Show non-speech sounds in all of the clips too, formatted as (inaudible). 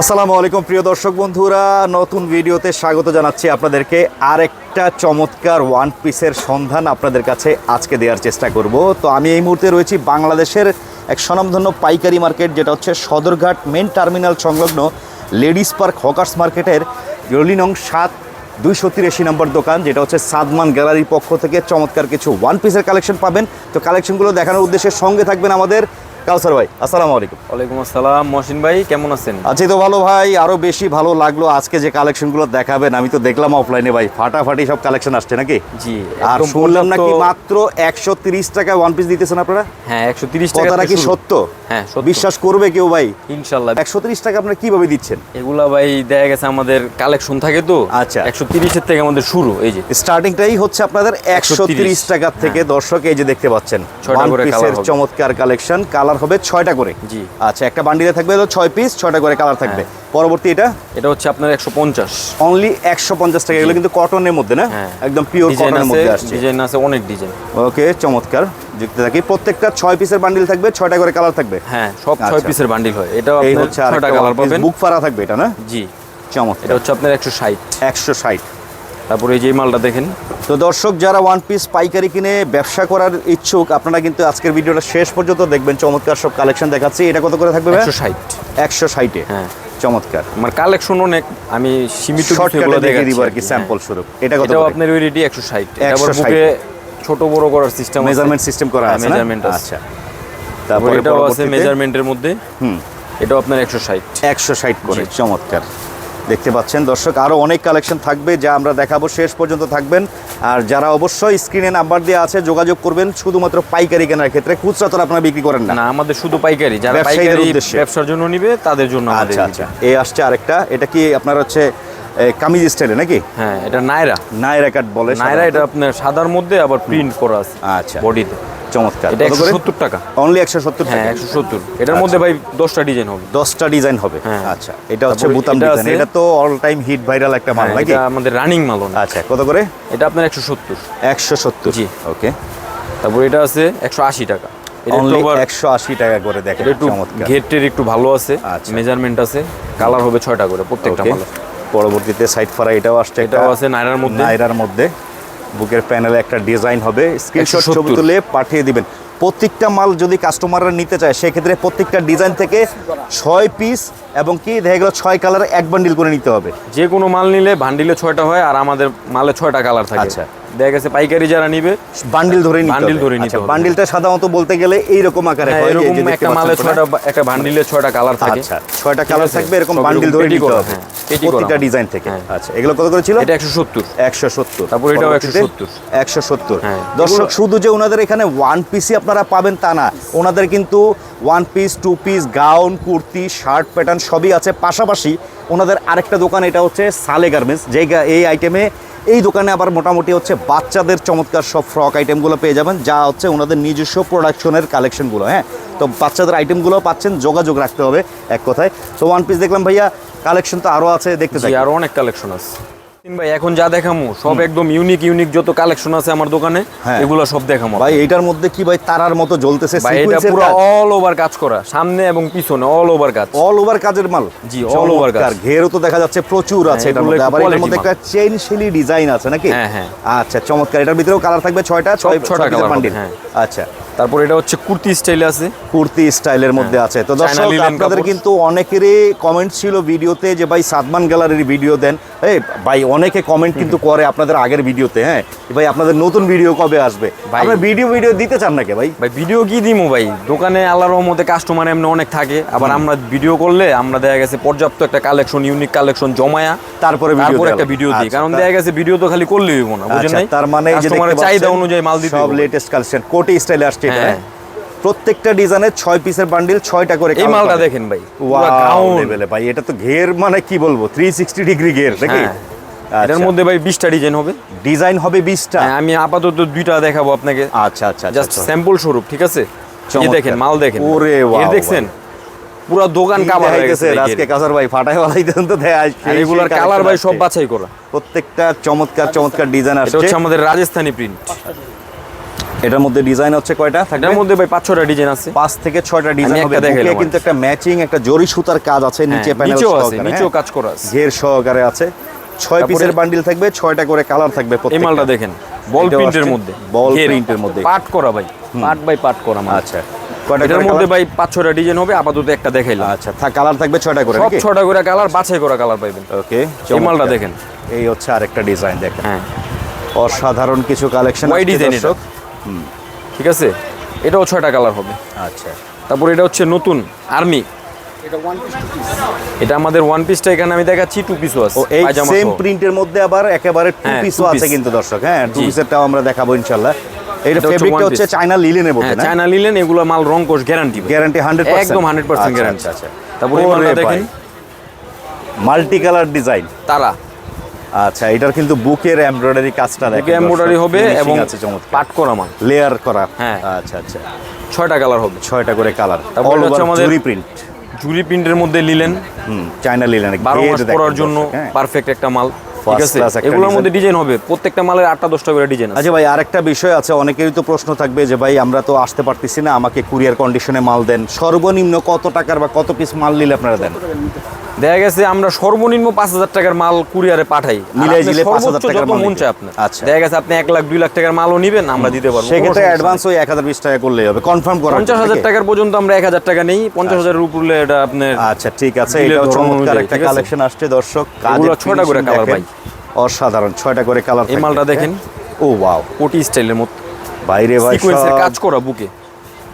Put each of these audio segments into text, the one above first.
আসসালামু আলাইকুম, প্রিয় দর্শক বন্ধুরা। নতুন ভিডিওতে স্বাগত জানাচ্ছি আপনাদেরকে। আরেকটা চমৎকার ওয়ান পিসের সন্ধান আপনাদের কাছে আজকে দেওয়ার চেষ্টা করব। তো আমি এই মুহূর্তে রয়েছি বাংলাদেশের এক স্বনামধন্য পাইকারি মার্কেট, যেটা হচ্ছে সদরঘাট মেন টার্মিনাল সংলগ্ন লেডিস পার্ক হকার্স মার্কেটের গলি নং সাত, দুইশো তিরাশি নম্বর দোকান, যেটা হচ্ছে সাদমান গ্যালারির পক্ষ থেকে চমৎকার কিছু ওয়ান পিসের কালেকশন পাবেন। তো কালেকশনগুলো দেখানোর উদ্দেশ্যে সঙ্গে থাকবেন আমাদের কাউসার ভাই আসসালামু আলাইকুম। ওয়ালাইকুম আসসালাম। মহসিন ভাই কেমন আছেন? আছি তো ভালো ভাই আরও বেশি ভালো লাগল আজকে যে কালেকশনগুলো দেখাবেন। আমি তো দেখলাম অফলাইনে ভাই ফাটাফাটি সব কালেকশন আসছে নাকি? জি আর বললাম শুনলাম নাকি মাত্র একশো তিরিশ টাকা ওয়ান পিস দিতেছেন আপনারা? হ্যাঁ একশো তিরিশ টাকা কি সত্য? হ্যাঁ বিশ্বাস করবে কেউ ভাই? ইনশাল্লাহ। একশো তিরিশ টাকা আপনারা কীভাবে দিচ্ছেন? এগুলা ভাই দেখা গেছে আমাদের কালেকশন থাকে তো। আচ্ছা। একশো তিরিশের থেকে আমাদের শুরু এই যে। স্টার্টিংটাই হচ্ছে আপনাদের একশো তিরিশ 130 টাকা থেকে দর্শক এই যে দেখতে পাচ্ছেন হ্যাঁ। ছয়টা করে পিসের চমৎকার কালেকশন কালার হবে ছয়টা করে। জি। আচ্ছা একটা বান্ডিলে থাকবে ছয় পিস ছয়টা করে কালার থাকবে। পরবর্তী এটা? এটা হচ্ছে আপনার একশো পঞ্চাশ। অনলি একশো পঞ্চাশ টাকা। এগুলো কিন্তু কটনের মধ্যে না? হ্যাঁ। একদম পিওর কটনের আছে মধ্যে আসছে। ডিজাইন আছে অনেক ডিজাইন ওকে চমৎকার। যুক্ত থাকি প্রত্যেকটা ছয় পিসের বান্ডিল থাকবে ছয়টা করে কালার থাকবে। হ্যাঁ সব ছয় আচ্ছা। পিসের বান্ডিল হয়। এটাও এই আপনার হচ্ছে কালার পাবেন। বুক ফাড়া থাকবে এটা না? জি। চমৎকার। এটা হচ্ছে আপনার একশো ষাট। একশো ষাট। তারপরে এই যে মালটা দেখেন। তো দর্শক যারা ওয়ান পিস পাইকারি কিনে ব্যবসা করার ইচ্ছুক আপনারা কিন্তু আজকের ভিডিওটা শেষ পর্যন্ত দেখবেন। চমৎকার সব কালেকশন দেখাচ্ছি। এটা কত করে থাকবে একশো ষাট। একশো ষাটে হ্যাঁ। চমৎকার। আমার কালেকশন অনেক আমি সীমিত কিছু দেখে দিব আর কি হ্যাঁ। স্যাম্পল স্বরূপ। এটা কত আপনার ওই রেডি একশো ষাট। আবার 160 বুকে ছোট বড় করার সিস্টেম মেজারমেন্ট সিস্টেম করা আছে মেজারমেন্ট আচ্ছা। তারপরে এটাও আছে মেজারমেন্টের মধ্যে। হুম। এটাও আপনার একশো ষাট। একশো ষাট করে চমৎকার। দেখতে পাচ্ছেন। দর্শক আরও অনেক কালেকশন থাকবে যা আমরা দেখাবো। শেষ পর্যন্ত থাকবেন। আর যারা অবশ্যই স্ক্রিনে নাম্বার দিয়ে আছে যোগাযোগ করবেন শুধুমাত্র পাইকারি কেনার ক্ষেত্রে। খুচরা তো আপনারা বিক্রি করেন না। না আমাদের শুধু পাইকারি। যারা পাইকারি। ব্যবসার জন্য নিবে তাদের জন্য আচ্ছা আচ্ছা। এই আসছে আরেকটা। এটা কি আপনার হচ্ছে কামিজ স্টাইলে নাকি? হ্যাঁ এটা নাইরা নায়রা কাট বলে নাইরা এটা আপনার সাদার মধ্যে আবার প্রিন্ট করা আছে আচ্ছা। বডিতে চমৎকার। এটা একশো সত্তর টাকা। অনলি একশো সত্তর হ্যাঁ টাকা। একশো সত্তর। এটার মধ্যে ভাই দশটা ডিজাইন হবে। দশটা ডিজাইন হবে। হ্যাঁ। আচ্ছা এটা হচ্ছে বুতাম ডিজাইন। এটা তো অল টাইম হিট ভাইরাল একটা মাল হ্যাঁ, নাকি? এটা আমাদের রানিং মাল আচ্ছা কত করে? এটা আপনার একশো সত্তর। একশো সত্তর। জি। ওকে। তারপর এটা আছে একশো আশি টাকা। একশো আশি টাকা করে দেখেন একটু ঘেরটের একটু ভালো আছে আচ্ছা। মেজারমেন্ট আছে কালার হবে ছয়টা করে প্রত্যেকটা পরবর্তীতে সাইড ফারা এটাও আসছে এটাও আছে নাইরার মধ্যে। নাইরার মধ্যে। বুকের প্যানেলে একটা ডিজাইন হবে। স্ক্রিনশট 170 ছবি তুলে পাঠিয়ে দিবেন। প্রত্যেকটা মাল যদি কাস্টমাররা নিতে চায় সেক্ষেত্রে প্রত্যেকটা ডিজাইন থেকে ছয় পিস এবং কি দেখা গেল ছয় কালার এক বান্ডিল করে নিতে হবে। যে কোনো মাল নিলে বান্ডিলে ছয়টা হয় আর আমাদের মালে ছয়টা কালার থাকে। আচ্ছা। দেখা গেছে পাইকারি যারা নিবে বান্ডিল ধরে নিতে বান্ডিল ধরে নিতে আচ্ছা, বান্ডিলটা সাধারণত বলতে গেলে এইরকম আকারে হ্যাঁ, হয় এরকম একটা মালে ছয়টা একটা ভান্ডিলে ছয়টা কালার থাকে। আচ্ছা ছয়টা কালার থাকবে এরকম বান্ডিল ধরে নিতে হবে। হ্যাঁ, হবে। ডিজাইন থেকে। হ্যাঁ। আচ্ছা এগুলো কত করে ছিল? এটা একশো সত্তর। একশো সত্তর। তারপর এটাও 170 একশো সত্তর। হ্যাঁ। দর্শক শুধু যে ওনাদের এখানে ওয়ান পিসই আপনারা পাবেন তা না ওনাদের কিন্তু one piece two piece gown kurti shirt pattern সবই আছে। পাশাপাশি ওনাদের আরেকটা দোকান এটা হচ্ছে সালে গার্মেন্টস। যে এই আইটেমে এই দোকানে আবার মোটামুটি হচ্ছে বাচ্চাদের চমৎকার সব ফ্রক আইটেমগুলো পেয়ে যাবেন যা হচ্ছে ওনাদের নিজস্ব প্রোডাকশনের কালেকশনগুলো হ্যাঁ? তো বাচ্চাদের আইটেমগুলো পাচ্ছেন যোগাযোগ রাখতে হবে এক কথায়। তো ওয়ান পিস দেখলাম ভাইয়া কালেকশন তো আরও আছে দেখতে চাই। আরও আরও অনেক কালেকশন আছে। ভাই এখন যা দেখামু সব একদম ইউনিক ইউনিক যত কালেকশন আছে আমার দোকানে হ্যাঁ। এগুলো সব দেখামু ভাই এইটার মধ্যে কি ভাই তারার মতো জ্বলতেছে ভাই এটা পুরো অল ওভার কাজ করা সামনে এবং পিছনে অল ওভার কাজ। অল ওভার কাজের মাল? জি, all over কাজ। ঘেরও তো দেখা যাচ্ছে প্রচুর আছে হ্যাঁ, এটার মধ্যে। আবার এটার মধ্যে একটা চেইন শিলি ডিজাইন আছে নাকি? হ্যাঁ, হ্যাঁ। আচ্ছা চমৎকার এটার ভিতরেও কালার থাকবে ছয়টা ছয় ছয়টা ছয় বান্ডিল হ্যাঁ। আচ্ছা। তারপর এটা হচ্ছে কুর্তি স্টাইলে আছে। কুর্তি স্টাইলের মধ্যে আছে। তো দর্শক আপনাদের কিন্তু অনেকেরই কমেন্ট ছিল ভিডিওতে যে ভাই সাদমান গ্যালারির ভিডিও দেন। এই ভাই অনেকে কমেন্ট কিন্তু (laughs) করে আপনাদের আগের ভিডিওতে হ্যাঁ। ভাই আপনাদের নতুন ভিডিও কবে আসবে? আপনার ভিডিও ভিডিও দিতে চান নাকি ভাই? ভাই ভিডিও কি দিমু ভাই? দোকানে আল্লাহর রহমতে কাস্টমার এমনি অনেক থাকে। আবার আমরা ভিডিও করলে আমরা দেখা গেছে পর্যাপ্ত একটা কালেকশন ইউনিক কালেকশন জমায়া তারপরে ভিডিও তারপর একটা ভিডিও দিই। আচ্ছা, কারণ দেখা গেছে ভিডিও তো খালি করলেই হইব না বুঝেন আচ্ছা, নাই? তার মানে যে দেখতে চাহিদা অনুযায়ী মাল দিতে সব লেটেস্ট কালেকশন কোটি স্টাইলে আসছে এটা হ্যাঁ। প্রত্যেকটা ডিজাইনের ছয় পিসের বান্ডিল ছয়টা করে এই মালটা দেখেন ভাই লেভেলে ভাই এটা তো ঘের মানে কি বলব থ্রি সিক্সটি ডিগ্রি ঘের নাকি? হ্যাঁ। এটার মধ্যে ভাই বিশটা ডিজাইন হবে। ডিজাইন হবে বিশটা। হ্যাঁ, আমি আপাতত দুইটা দেখাবো আপনাকে। আচ্ছা আচ্ছা জাস্ট আচ্ছা। স্যাম্পল স্বরূপ ঠিক আছে? এই দেখেন মাল দেখেন। ওরে এর wow, দেখছেন? পুরো দোকান কাবার হয়ে গেছে ভাই আজকে। কাসার ভাই ফাটাই বালাইতেন তো দেয় আজকে এগুলার কালার ভাই সব বাছাই করা। প্রত্যেকটা চমৎকার চমৎকার ডিজাইন এটা আসছে। হচ্ছে আমাদের রাজস্থানি প্রিন্ট এটার মধ্যে ডিজাইন হচ্ছে কয়টা থাকবে? এটার মধ্যে ভাই পাঁচ ছটা ডিজাইন আছে। পাঁচ থেকে ছয়টা ডিজাইন হবে। বুকে কিন্তু একটা ম্যাচিং একটা জরি সুতার কাজ আছে নিচে হ্যাঁ, প্যানেল নিচেও আছে নিচেও হ্যাঁ। কাজ করা আছে। ঘের সহকারে আছে। ছয় পিসের বান্ডিল থাকবে ছয়টা করে কালার থাকবে এই মালটা দেখেন বল প্রিন্টের মধ্যে বল প্রিন্টের মধ্যে। পাট করা ভাই পাট বাই পাট করা আচ্ছা এটার মধ্যে ভাই পাঁচ ছটা ডিজাইন হবে আপাতত একটা দেখাইলাম। আচ্ছা কালার থাকবে ছয়টা করে সব নাকি? ছটা করে কালার বাছাই করা কালার পাইবেন। ওকে এই মালটা দেখেন। এই হচ্ছে আরেকটা ডিজাইন দেখেন। হ্যাঁ। অসাধারণ কিছু কালেকশন। ঠিক আছে? এটাও ছয়টা কালার হবে। আচ্ছা। তারপর এটা হচ্ছে নতুন আর্মি এটা আমাদের ওয়ান পিসটা এখানে আমি দেখাচ্ছি টু পিসও আছে এই সেম প্রিন্টের মধ্যে আবার একেবারে টু হ্যাঁ, পিসও আছে কিন্তু দর্শক হ্যাঁ টু। পিসেরটাও আমরা দেখাবো ইনশাআল্লাহ। এটা হচ্ছে ফেব্রিকটা হচ্ছে চায়না লিলেনের মধ্যে হ্যাঁ না? চায়না নিলেন এগুলো মাল রং কোষ গ্যারান্টি গ্যারান্টি হান্ড্রেড একদম 100% guarantee। আচ্ছা তারপরে এই মালটা দেখেন। মাল্টি কালার ডিজাইন তারা। আচ্ছা এটার কিন্তু বুকের এমব্রয়ডারি কাজটা দেখেন এমব্রয়ডারি হবে এবং আছে চমৎকার। পাট করা মাল। লেয়ার করা। হ্যাঁ। আচ্ছা আচ্ছা। ছয়টা কালার হবে। ছয়টা করে কালার অল ওভার জুরি প্রিন্ট জুরি প্রিন্টের মধ্যে নিলেন হুম চায়না লিলেন বারো মাস পরার জন্য পারফেক্ট একটা মাল এগুলোর মধ্যে ডিজাইন হবে। প্রত্যেকটা মালের আটটা দশটা করে ডিজাইন আচ্ছা ভাই আরেকটা বিষয় আছে অনেকেরই তো প্রশ্ন থাকবে যে ভাই আমরা তো আসতে পারতেছি না আমাকে কুরিয়ার কন্ডিশনে মাল দেন। সর্বনিম্ন কত টাকার বা কত পিস মাল নিলে আপনারা দেন? দেখা গেছে আমরা সর্বনিম্ন পাঁচ হাজার টাকার মাল কুরিয়ারে পাঠাই। মিলাই আপনি জিলে 5,000 টাকার মাল মন। চায় আপনার। আচ্ছা। দেখা গেছে আপনি এক লাখ দুই লাখ টাকার মালও নিবেন আমরা দিতে পারব। সেক্ষেত্রে অ্যাডভান্স ওই এক হাজার বিশ টাকা করলেই হবে। কনফার্ম করার পঞ্চাশ হাজার টাকার পর্যন্ত আমরা এক হাজার টাকা নেই পঞ্চাশ হাজারের উপরে এটা আপনার আচ্ছা ঠিক আছে। দিলে ধরন চমৎকার একটা কালেকশন আসছে দর্শক। ছয়টা করে colour ভাই। অসাধারণ ছয়টা করে কালার এই মালটা দেখেন। ও ওয়াও কোটি স্টাইলের মতো বাইরে ভাই সিকোয়েন্সের কাজ করা বুকে।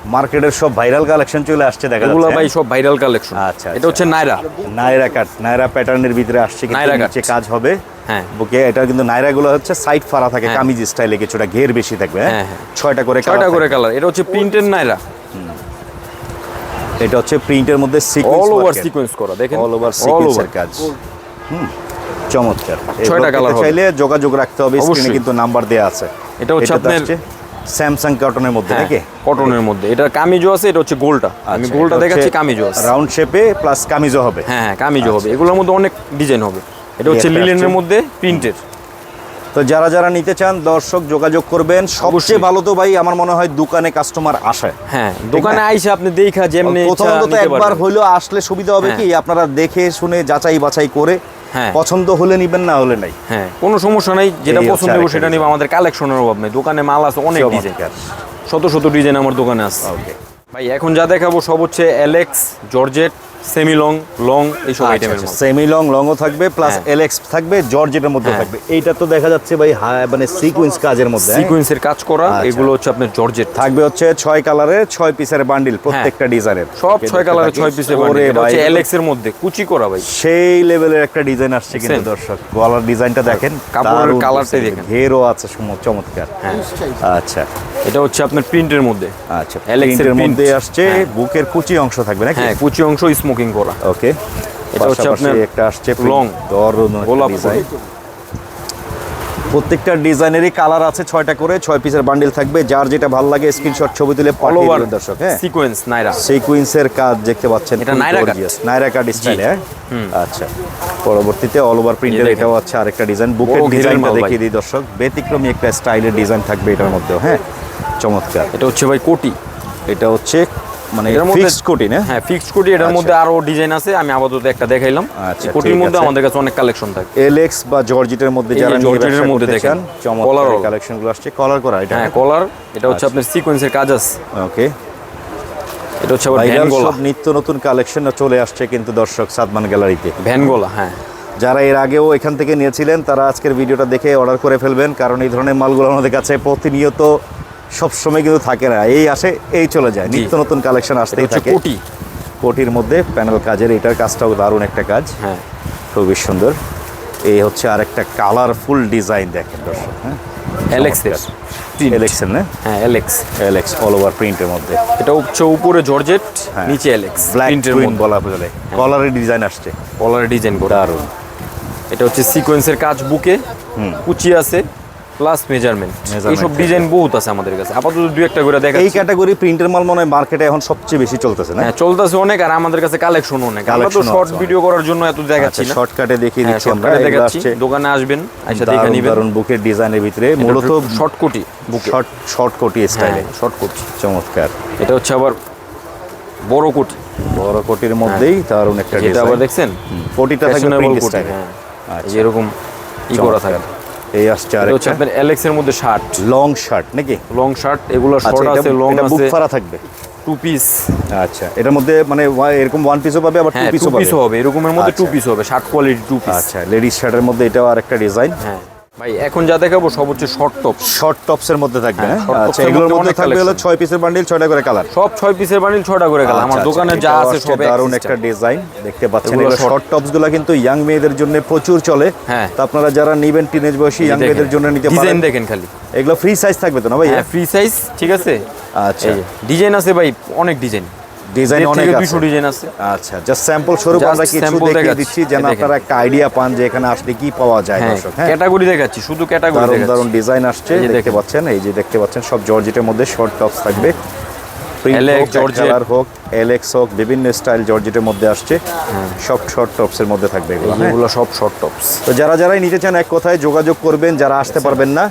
মার্কেটের সব ভাইরাল কালেকশন চলে আসছে দেখা এগুলো যাচ্ছে। ভাই সব ভাইরাল কালেকশন আচ্ছা, এটা হচ্ছে নাইরা। নাইরা কাট নাইরা প্যাটার্নের ভিতরে আসছে কিন্তু নায়রা কাট। নিচে কাজ হবে। হ্যাঁ। বুকে এটা কিন্তু নাইরা গুলো হচ্ছে সাইড ফাড়া থাকে হ্যাঁ। কামিজ স্টাইলে কিছুটা ঘের বেশি থাকবে হ্যাঁ? হ্যাঁ। ছয়টা করে ছয়টা করে কালার এটা হচ্ছে প্রিন্টের নাইরা। এটা হচ্ছে প্রিন্টের মধ্যে সিকোয়েন্স অল ওভার সিকোয়েন্স করা দেখেন। অল ওভার সিকোয়েন্সের কাজ। হুম চমৎকার। ছয়টা হবে। চাইলে যোগাযোগ রাখতে হবে স্ক্রিনে কিন্তু নাম্বার দেওয়া আছে। এটা হচ্ছে আপনার- স্যামসাং কার্টনের মধ্যে হ্যাঁ নাকি? কটনের মধ্যে। এটা কামিজও আছে এটা হচ্ছে গোলটা। আমি আচ্ছা, গোলটা দেখাচ্ছি কামিজও আছে। রাউন্ড শেপে প্লাস কামিজও হবে। হ্যাঁ হ্যাঁ কামিজও হবে। এগুলোর মধ্যে অনেক ডিজাইন হবে। এটা হচ্ছে লিলেনের মধ্যে প্রিন্টের তো যারা যারা নিতে চান দর্শক যোগাযোগ করবেন। সবচেয়ে ভালো তো ভাই আমার মনে হয় দোকানে কাস্টমার আসে। হ্যাঁ দোকানে আইসা আপনি দেখা যেমনি প্রথমত একবার। হইলেও আসলে সুবিধা হবে হ্যাঁ। কি আপনারা দেখে শুনে যাচাই বাছাই করে হ্যাঁ। পছন্দ হলে নিবেন না হলে নাই। হ্যাঁ কোনো সমস্যা নাই যেটা পছন্দ হবে সেটা নিবে। আমাদের কালেকশনের অভাব নেই। দোকানে মাল আছে অনেক ডিজাইন। শত শত ডিজাইন আমার দোকানে আছে। ভাই এখন যা দেখাবো সব হচ্ছে Alex georgette semi long long এইসব আইটেমের মাল সেমি লং লংও থাকবে প্লাস হ্যাঁ। এলএক্স থাকবে জর্জেটের মধ্যে হ্যাঁ। থাকবে এইটা তো দেখা যাচ্ছে ভাই মানে সিকোয়েন্স কাজের মধ্যে হ্যাঁ? সিকোয়েন্সের কাজ করা আচ্ছা। এগুলো হচ্ছে আপনার জর্জেট থাকবে হচ্ছে ছয় কালারের ছয় পিসের বান্ডিল প্রত্যেকটা ডিজাইনের হ্যাঁ। সব ছয় কালারের ছয় পিসের ভাই, হচ্ছে এটা তো মধ্যে কুচি করা ভাই সেই লেভেলের একটা ডিজাইন আসছে কিন্তু? দর্শক গলার ডিজাইনটা দেখেন কাপড়ের কালারটাই। দেখেন। ঘেরও আছে চমৎকার হ্যাঁ আচ্ছা এটা হচ্ছে আপনার প্রিন্টের মধ্যে আচ্ছা Alex এর মধ্যে আসছে হ্যাঁ। বুকের কুচি অংশ থাকবে নাকি হ্যাঁ কুচি অংশ স্মোকিং করা ওকে এটা হচ্ছে আপনার একটা আসছে long, দরুন গোলাপ ডিজাইন প্রত্যেকটা ডিজাইনেরই কালার আছে ছয়টা করে ছয় পিসের বান্ডিল থাকবে। যার যেটা ভালো লাগে স্ক্রিনশট ছবি তুলে ওভার দর্শক হ্যাঁ? সিকোয়েন্স নাইরা সিকুয়েন্সের কাজ দেখতে পাচ্ছেন এটা নায়রা কাট। নাইরা কাট স্টাইলে হ্যাঁ? আচ্ছা। পরবর্তীতে অল ওভার প্রিন্টের এটাও আছে আরেকটা ডিজাইন বুকের ডিজাইনটা দেখিয়ে দিই দর্শক। ব্যতিক্রমী একটা স্টাইলের ডিজাইন থাকবে এটার মধ্যেও হ্যাঁ? চমৎকার। এটা হচ্ছে ভাই কোটি। এটা হচ্ছে মানে ফিক্সড কোটি না হ্যাঁ? ফিক্সড কোটি এটার আচ্ছা। মধ্যে আরও ডিজাইন আছে আমি আপাতত একটা দেখাইলাম। আচ্ছা, কোটির মধ্যে আমাদের কাছে অনেক কালেকশন থাকে। এলএক্স বা জর্জেটের মধ্যে যারা জর্জেটের মধ্যে দেখেন। চমৎকার কালেকশনগুলো আসছে। কলার করা এটা হ্যাঁ কলার এটা হচ্ছে আচ্ছা। আপনার সিকোয়েন্সের কাজ আছে। ওকে এটা হচ্ছে আবার ভ্যান গোলা নিত্য নতুন কালেকশন চলে আসছে কিন্তু দর্শক সাদমান গ্যালারিতে ভ্যান গোলা হ্যাঁ। যারা এর আগেও এখান থেকে নিয়েছিলেন তারা আজকের ভিডিওটা দেখে অর্ডার করে ফেলবেন কারণ এই ধরনের মালগুলো আমাদের কাছে প্রতিনিয়ত সবসময় কিন্তু থাকে না। এই আসে এই চলে যায়। নিত্য নতুন কালেকশন আসতেই থাকে। কোটি কোটির মধ্যে প্যানেল কাজের এটার কাজটাও দারুণ একটা কাজ। হ্যাঁ। খুবই সুন্দর। এই হচ্ছে আর একটা কালারফুল ডিজাইন দেখেন দর্শক হ্যাঁ? অ্যালেক্সের এলেক্সেন না? হ্যাঁ অ্যালেক্স এলেক্স অল ওভার প্রিন্টের মধ্যে। এটা হচ্ছে উপরে জর্জেট হ্যাঁ। নিচে অ্যালেক্স ব্ল্যাক প্রিন্ট বলা বলে কলারের ডিজাইন আসছে। কলার ডিজাইন দারুণ। এটা হচ্ছে সিকোয়েন্সের কাজ বুকে কুচি আছে। প্লাস মেজারমেন্ট এইসব ডিজাইন বহুত আছে আমাদের কাছে। আপাতত দুই একটা করে দেখা এই ক্যাটাগরি প্রিন্টের মাল মনে হয় মার্কেটে এখন সবচেয়ে বেশি চলতেছে না? হ্যাঁ চলতেছে অনেক আর আমাদের কাছে কালেকশন অনেক। আমরা তো শর্ট ভিডিও করার জন্য এত দেখাচ্ছি আচ্ছা না। শর্টকাটে দেখিয়ে হ্যাঁ দিচ্ছি আমরা শর্টকাটে দেখাচ্ছি। দোকানে আসবেন আইসা দেখে নিবেন। দারুণ বুকের ডিজাইনের ভিতরে। মূলত শর্ট কোটি বুকে। শর্ট শর্ট কোটি স্টাইলে হ্যাঁ শর্ট কোটি চমৎকার। এটা হচ্ছে আবার বড় কোটি বড় কোটির মধ্যেই দারুণ একটা ডিজাইন আবার দেখছেন? কোটিটা থাকবে প্রিন্ট কোটি স্টাইলে হ্যাঁ। আচ্ছা। এরকম ই করা থাকে। এই আসছে আর হচ্ছে আপনার এলেক্স এর মধ্যে শার্ট লং শার্ট নাকি? লং শার্ট এগুলো আচ্ছা শর্ট আছে লং এটা বুক ফারা থাকবে? টু পিস আচ্ছা এটার মধ্যে মানে এরকম ওয়ান পিসও পাবে আবার টু হ্যাঁ পিসও পাবে? পিসও হবে। এরকমের মধ্যে টু আচ্ছা। পিস হবে শার্ট কোয়ালিটি টু পিস আচ্ছা লেডিস শার্টের মধ্যে এটাও আরেকটা ডিজাইন হ্যাঁ। ভাই এখন যা দেখাবো সব হচ্ছে শর্ট টপ শর্ট টপসের মধ্যে থাকবে হ্যাঁ, হ্যাঁ? আচ্ছা এগুলোর মধ্যে থাকবে হলো collection। ছয় পিসের বান্ডিল ছয়টা করে কালার সব ছয় পিসের বান্ডিল ছটা করে গেল আমার দোকানে যা আছে সব system। একটা ডিজাইন দেখতে পাচ্ছেন। এগুলো শর্ট টপসগুলো কিন্তু ইয়াং মেয়েদের জন্য প্রচুর চলে। হ্যাঁ। তো আপনারা যারা নিবেন টিনেজ বয়সী ইয়াং মেয়েদের জন্য নিতে ডিজাইন দেখেন খালি। এগুলো ফ্রি সাইজ থাকবে তো না ভাই হ্যাঁ ফ্রি সাইজ ঠিক আছে? আচ্ছা। ডিজাইন আছে ভাই অনেক ডিজাইন ডিজাইন অনেক আছে। ডিজাইন আছে। আচ্ছা জাস্ট স্যাম্পল স্বরূপ আমরা কিছু দেখিয়ে দিচ্ছি যেন আপনারা একটা আইডিয়া পান যে এখানে আসলে কি পাওয়া যায় হ্যাঁ দর্শক হ্যাঁ? ক্যাটাগরি দেখাচ্ছি শুধু ক্যাটাগরি দারুণ দারুণ ডিজাইন আসছে দেখতে পাচ্ছেন এই যে দেখতে পাচ্ছেন সব জর্জেটের মধ্যে শর্ট টপস থাকবে। কালার হোক এলেক্স হোক বিভিন্ন স্টাইল জর্জেটের মধ্যে আসছে। সব শর্ট টপস এর মধ্যে থাকবে এগুলো হ্যাঁ? এগুলো সব শর্ট টপস তো যারা যারাই নিতে চান এক কথায় যোগাযোগ করবেন যারা আসতে পারবেন না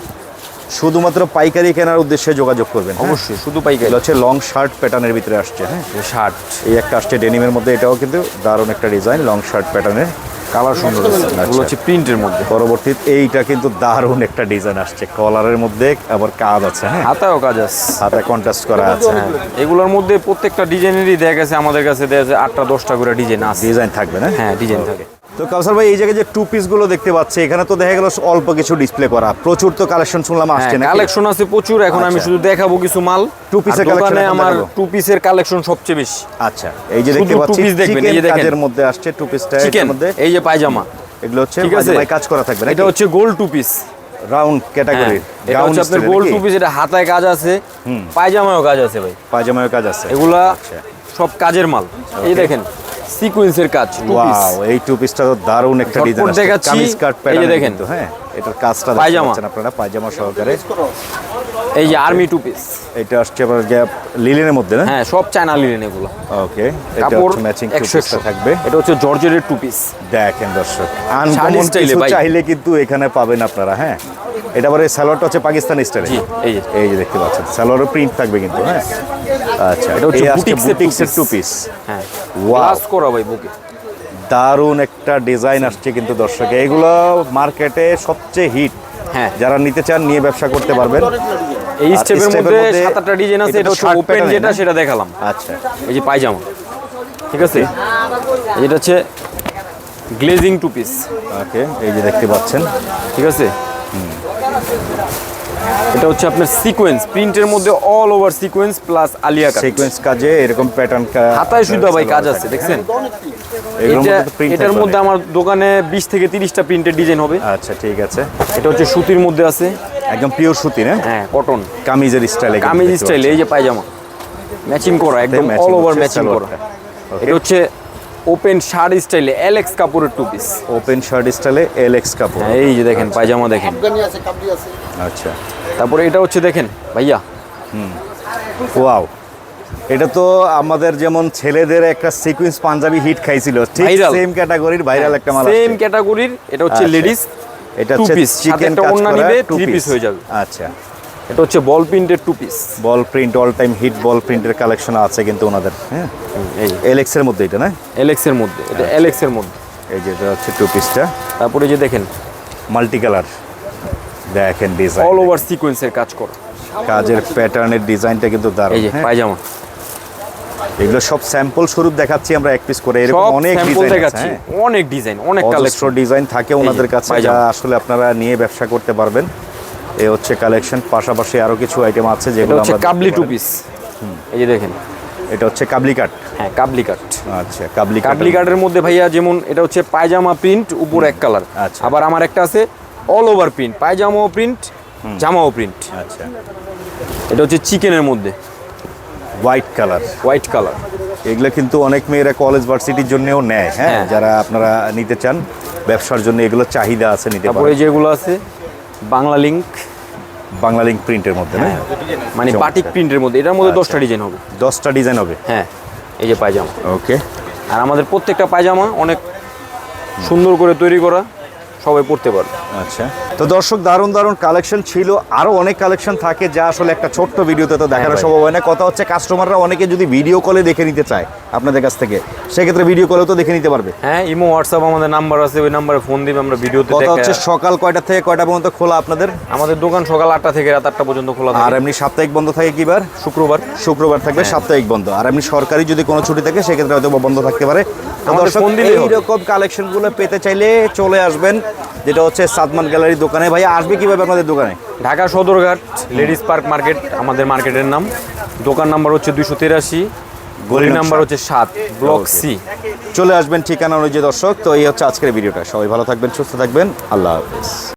শুধুমাত্র পাইকারি কেনার উদ্দেশ্যে যোগাযোগ করবেন হ্যাঁ? অবশ্যই শুধু পাইকারি। হচ্ছে লং শার্ট প্যাটার্নের ভিতরে আসছে হ্যাঁ? শার্ট এই একটা আসছে ডেনিমের মধ্যে এটাও কিন্তু দারুণ একটা ডিজাইন লং শার্ট প্যাটার্নের কালার সুন্দর এগুলো আচ্ছা। হচ্ছে প্রিন্টের মধ্যে। পরবর্তীতে এইটা কিন্তু দারুণ একটা ডিজাইন আসছে কলারের মধ্যে আবার কাজ আছে হ্যাঁ? হাতায়ও কাজ আছে। হাতে কন্ট্রাস্ট করা আছে হ্যাঁ। এগুলোর মধ্যে প্রত্যেকটা ডিজাইনেরই দেখা গেছে আমাদের কাছে দেখা যাচ্ছে আটটা দশটা করে ডিজাইন আছে। ডিজাইন থাকবে না? হ্যাঁ ডিজাইন থাকে তো কাউসার ভাই এই জায়গায় যে টু পিসগুলো দেখতে পাচ্ছি এখানে তো দেখা গেল অল্প কিছু ডিসপ্লে করা। প্রচুর তো কালেকশন শুনলাম আসছে না কালেকশন আছে প্রচুর এখন আমি আচ্ছা। শুধু দেখাবো কিছু মাল। এর collection দোকানে এখন আমার টু পিসের কালেকশন সবচেয়ে বেশি। আচ্ছা এই যে দেখতে শুধু two পাচ্ছি দেখবেন, এই যে দেখেন। কাজের মধ্যে আসছে টু পিসটা চিকেন এর মধ্যে। এই যে পায়জামা। এগুলো হচ্ছে পায়জামায় কাজ করা থাকবে না এটা হচ্ছে গোল টু পিস রাউন্ড ক্যাটাগরি এটা হচ্ছে আপনার গোল্ড টু পিস এটা হাতায় কাজ আছে পায়জামায়ও কাজ আছে ভাই। পায়জামায় কাজ আছে। এগুলা আচ্ছা। সব কাজের মাল। এই দেখেন সিকোয়েন্সের কাজ ওয়াও এই টু পিসটা তো দারুণ একটা ডিজাইন আছে কামিজ কাট প্যাটার্ন দেখেন। কিন্তু হ্যাঁ এটার কাজটা আপনারা পায়জামা সহকারে। এই যে আর্মি টু পিস এটা আসছে লিলেনের মধ্যে না? হ্যাঁ সব চায়না লিনেন এগুলো। ওকে এটা হচ্ছে ম্যাচিং টু পিসটা থাকবে। এটা হচ্ছে জর্জেটের টু পিস দেখেন দর্শক আনকমন ভাই। চাইলে কিন্তু এখানে পাবেন আপনারা হ্যাঁ। এটা আবার এই হচ্ছে পাকিস্তানি স্টাইলে এই যে। এই যে দেখতে পাচ্ছেন সালোয়ারের প্রিন্ট থাকবে কিন্তু হ্যাঁ। আচ্ছা এটা হচ্ছে বুটিক্সের। টু পিস হ্যাঁ। গ্লাস করা ভাই বুকে। দারুণ একটা ডিজাইন আসছে কিন্তু দর্শক। এইগুলো মার্কেটে সবচেয়ে হিট হ্যাঁ। যারা নিতে চান নিয়ে ব্যবসা করতে পারবেন। এই স্টেপের মধ্যে সাত আটটা ডিজাইন আছে এটা হচ্ছে ওপেন যেটা সেটা দেখালাম। আচ্ছা। এই যে পায়জামা ঠিক আছে? এটা হচ্ছে গ্লেজিং টু পিস ওকে এই যে দেখতে পাচ্ছেন। ঠিক আছে? এটা হচ্ছে আপনার সিকোয়েন্স প্রিন্টের মধ্যে all over sequence plus Alia cut sequence কাজে এরকম প্যাটার্ন হাতায় শুদ্ধ ভাই কাজ আছে দেখছেন? এটার মধ্যে আমার দোকানে বিশ থেকে তিরিশটা প্রিন্টের ডিজাইন হবে। আচ্ছা ঠিক আছে। এটা হচ্ছে সুতির মধ্যে আছে। একদম পিওর সুতি না? হ্যাঁ কটন কামিজের স্টাইলে কামিজ স্টাইল এই যে পায়জামা। ম্যাচিং করা একদম অল ওভার ম্যাচিং করা। এটা হচ্ছে ওপেন শার্ট স্টাইলে এলেক্স কাপড়ের টু পিস ওপেন শার্ট স্টাইলে এলএক্স কাপড় হ্যাঁ এই যে দেখেন পায়জামা দেখেন। আচ্ছা। তারপরে এটা হচ্ছে দেখেন ভাইয়া। হুম। ওয়াও। এটা তো আমাদের যেমন ছেলেদের একটা সিকোয়েন্স পাঞ্জাবি হিট খাইছিল ঠিক সেম ক্যাটাগরির ভাইরাল একটা মাল সেম ক্যাটাগরির এটা হচ্ছে আচ্ছা। লেডিস এটা two হচ্ছে চিকেন একটা কাজ করা টু পিস হয়ে যাবে। আচ্ছা। এটা হচ্ছে বল প্রিন্টের two piece ball print all time hit ball প্রিন্টের কালেকশন আছে কিন্তু ওনাদের হ্যাঁ? এই। এলএক্স এর মধ্যে এটা না? এলেক্স এর মধ্যে এটা এলেক্স এর মধ্যে। এই যে এটা হচ্ছে টু। পিসটা তারপরে যে দেখেন। মাল্টি কালার দেখেন ডিজাইন অল ওভার সিকোয়েন্সের কাজ করা। কাজের প্যাটার্নের ডিজাইনটা কিন্তু দারুণ এই যে হ্যাঁ? পায়জামা। এগুলো সব স্যাম্পল স্বরূপ দেখাচ্ছি আমরা এক পিস করে। এরকম অনেক ডিজাইন আছে দেখাচ্ছি। হ্যাঁ? অনেক ডিজাইন অনেক কালেকশন ডিজাইন থাকে ওনাদের কাছে যা আসলে আপনারা নিয়ে ব্যবসা করতে পারবেন। এ হচ্ছে কালেকশন পাশাপাশি আরও কিছু আইটেম আছে যেগুলো হচ্ছে কাবলি টু পিস এই যে দেখেন। এটা হচ্ছে কাবলি কাট হ্যাঁ কাবলি কাট আচ্ছা কাবলি কাট কাবলি কাটের মধ্যে ভাইয়া যেমন এটা হচ্ছে পায়জামা প্রিন্ট উপর এক কালার আচ্ছা। আবার আমার একটা আছে অল ওভার প্রিন্ট পায়জামাও প্রিন্ট জামাও প্রিন্ট আচ্ছা। এটা হচ্ছে চিকেনের মধ্যে। হোয়াইট কালার হোয়াইট কালার এগুলো কিন্তু অনেক মেয়েরা কলেজ ভার্সিটির জন্যও নেয় হ্যাঁ? হ্যাঁ। যারা আপনারা নিতে চান ব্যবসার জন্য এগুলো চাহিদা আছে নিতে তারপরে যেগুলো আছে বাংলা লিঙ্ক বাংলা লিঙ্ক প্রিন্টের মধ্যে না? মানে চমৎকার। বাটিক প্রিন্টের মধ্যে। এটার মধ্যে দশটা ডিজাইন হবে। দশটা ডিজাইন হবে? হ্যাঁ এই যে পায়জামা। ওকে। আর আমাদের প্রত্যেকটা পায়জামা অনেক সুন্দর করে তৈরি করা সবাই পড়তে পারবে। আচ্ছা। তো দর্শক দারুণ দারুণ কালেকশন ছিল। আরও অনেক কালেকশন থাকে যা আসলে একটা ছোট্ট ভিডিওতে তো দেখানো সম্ভব হয় না। কথা হচ্ছে কাস্টমাররা অনেকে যদি ভিডিও কলে দেখে নিতে চায় আপনাদের কাছ থেকে সেক্ষেত্রে ভিডিও কলেও তো দেখে নিতে পারবে। হ্যাঁ ইমো হোয়াটসঅ্যাপ আমাদের নাম্বার আছে ওই নাম্বারে ফোন দিবে আমরা ভিডিওতে কথা হচ্ছে সকাল কয়টা থেকে কয়টা পর্যন্ত খোলা আপনাদের? আমাদের দোকান সকাল আটটা থেকে রাত আটটা পর্যন্ত খোলা আর এমনি সাপ্তাহিক বন্ধ থাকে কিবার? শুক্রবার। শুক্রবার থাকবে সাপ্তাহিক বন্ধ। আর এমনি সরকারি যদি কোনো ছুটি থাকে সেক্ষেত্রে হয়তো বন্ধ থাকতে পারে। দর্শক। এইরকম কালেকশনগুলো পেতে চাইলে চলে আসবেন যেটা হচ্ছে সাদমান গ্যালারি দোকানে। ভাই আসবে কীভাবে আপনাদের দোকানে? Dhaka Sadarghat ladies park market আমাদের মার্কেটের নাম। দোকান নাম্বার হচ্ছে দুইশো তিরাশি গলি নাম্বার হচ্ছে সাত ব্লক সি। চলে আসবেন ঠিকানা অনুযায়ী দর্শক। তো এই হচ্ছে আজকের ভিডিওটা। সবাই ভালো থাকবেন সুস্থ থাকবেন। আল্লাহ হাফেজ।